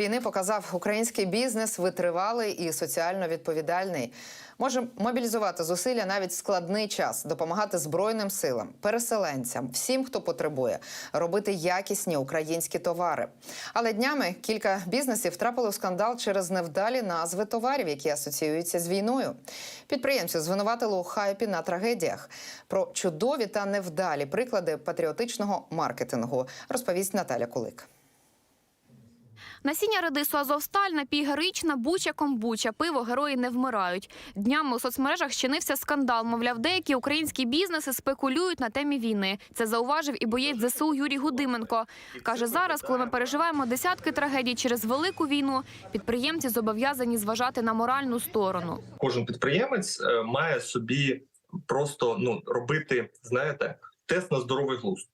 Війни показав український бізнес витривалий і соціально відповідальний. Може мобілізувати зусилля навіть в складний час, допомагати збройним силам, переселенцям, всім, хто потребує, робити якісні українські товари. Але днями кілька бізнесів трапили в скандал через невдалі назви товарів, які асоціюються з війною. Підприємці звинуватили у хайпі на трагедіях. Про чудові та невдалі приклади патріотичного маркетингу розповість Наталя Кулик. Насіння редису Азовсталь, напій буча комбуча, пиво герої не вмирають. Днями у соцмережах щинився скандал. Мовляв, деякі українські бізнеси спекулюють на темі війни. Це зауважив і боєць ЗСУ Юрій Гудименко. Каже, зараз, коли ми переживаємо десятки трагедій через велику війну, підприємці зобов'язані зважати на моральну сторону. кожен підприємець е, має собі просто ну робити, знаєте, тест на здоровий глузд.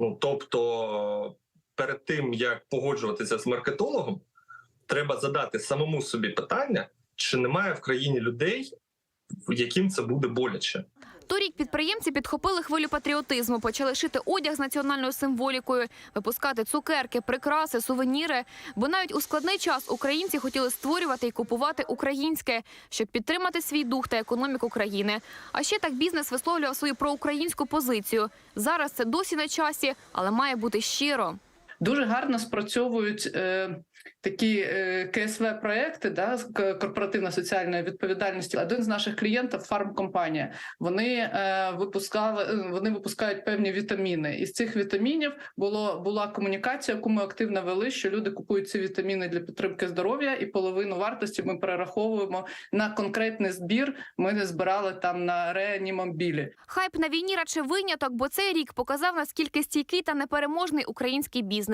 Ну тобто, перед тим як погоджуватися з маркетологом, треба задати самому собі питання, чи немає в країні людей, яким це буде боляче. Торік підприємці підхопили хвилю патріотизму, почали шити одяг з національною символікою, випускати цукерки, прикраси, сувеніри. Бо навіть у складний час українці хотіли створювати і купувати українське, щоб підтримати свій дух та економіку країни. А ще так бізнес висловлював свою проукраїнську позицію. Зараз це досі на часі, але має бути щиро. Дуже гарно спрацьовують е, такі е, КСВ проекти, да, корпоративна соціальної відповідальності. Один з наших клієнтів фармкомпанія. Вони е, випускали, е, вони випускають певні вітаміни. Із цих вітамінів було була комунікація, яку ми активно вели, що люди купують ці вітаміни для підтримки здоров'я, і половину вартості ми перераховуємо на конкретний збір. Ми не збирали там на реанімобілі. Хайп на війні радше виняток, бо цей рік показав наскільки стійкий та непереможний український бізнес.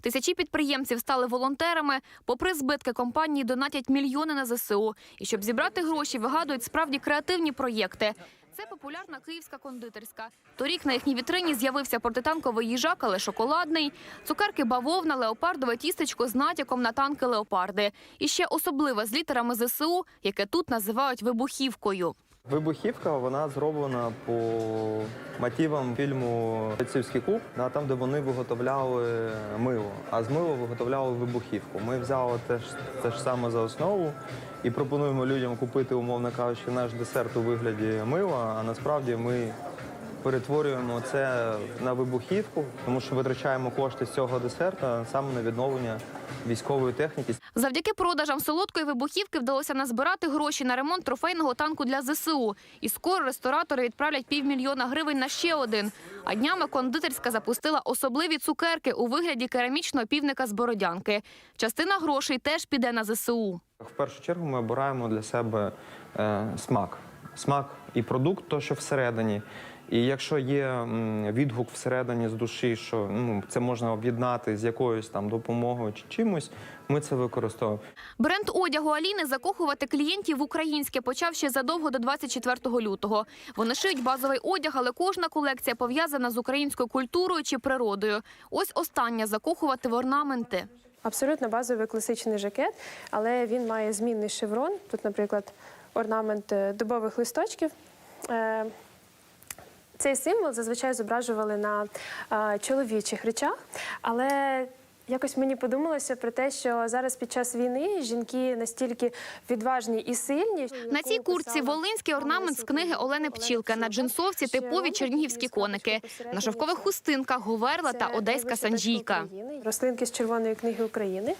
Тисячі підприємців стали волонтерами. Попри збитки компанії донатять мільйони на ЗСУ. І щоб зібрати гроші, вигадують справді креативні проєкти. Це популярна київська кондитерська. Торік на їхній вітрині з'явився протитанковий їжак, але шоколадний, цукерки бавовна, леопардове тістечко з натяком на танки леопарди. І ще особливе з літерами ЗСУ, яке тут називають вибухівкою. Вибухівка вона зроблена по мотивам фільму Бойцівський клуб, там, де вони виготовляли мило, а з мило виготовляли вибухівку. Ми взяли те ж, те ж саме за основу і пропонуємо людям купити, умовно кажучи, наш десерт у вигляді мила, а насправді ми перетворюємо це на вибухівку, тому що витрачаємо кошти з цього десерта саме на відновлення військової техніки. Завдяки продажам солодкої вибухівки вдалося назбирати гроші на ремонт трофейного танку для ЗСУ. І скоро ресторатори відправлять півмільйона гривень на ще один. А днями кондитерська запустила особливі цукерки у вигляді керамічного півника з бородянки. Частина грошей теж піде на ЗСУ. В першу чергу ми обираємо для себе е, смак. Смак і продукт, то що всередині. І якщо є відгук всередині з душі, що ну, це можна об'єднати з якоюсь там допомогою чи чимось, ми це використовуємо. Бренд одягу Аліни закохувати клієнтів в українське почав ще задовго до 24 лютого. Вони шиють базовий одяг, але кожна колекція пов'язана з українською культурою чи природою. Ось остання закохувати в орнаменти. Абсолютно базовий класичний жакет, але він має змінний шеврон. Тут, наприклад, орнамент дубових листочків. Е, Цей символ зазвичай зображували на е, чоловічих речах, але якось мені подумалося про те, що зараз під час війни жінки настільки відважні і сильні. На цій куртці волинський орнамент з книги Олени Пчілка. На джинсовці типові чернігівські коники. На шовкових хустинках говерла та одеська санджійка. Рослинки з Червоної книги України.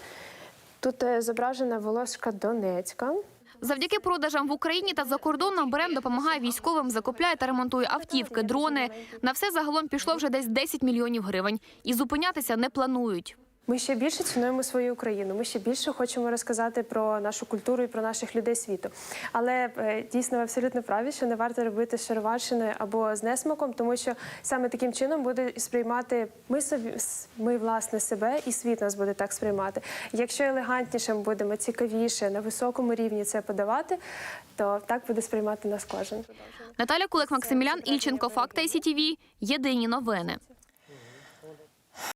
Тут е, зображена волошка Донецька. Завдяки продажам в Україні та за кордоном бренд допомагає військовим, закупляє та ремонтує автівки, дрони. На все загалом пішло вже десь 10 мільйонів гривень. І зупинятися не планують. Ми ще більше цінуємо свою Україну. Ми ще більше хочемо розказати про нашу культуру і про наших людей світу. Але е, дійсно ви абсолютно праві, що не варто робити шароварщиною або з несмаком, тому що саме таким чином буде сприймати ми собі, ми власне себе, і світ нас буде так сприймати. Якщо елегантніше ми будемо цікавіше на високому рівні це подавати, то так буде сприймати нас кожен. Наталя Кулик, Максимілян Ільченко, Факти СІТВ. Єдині новини.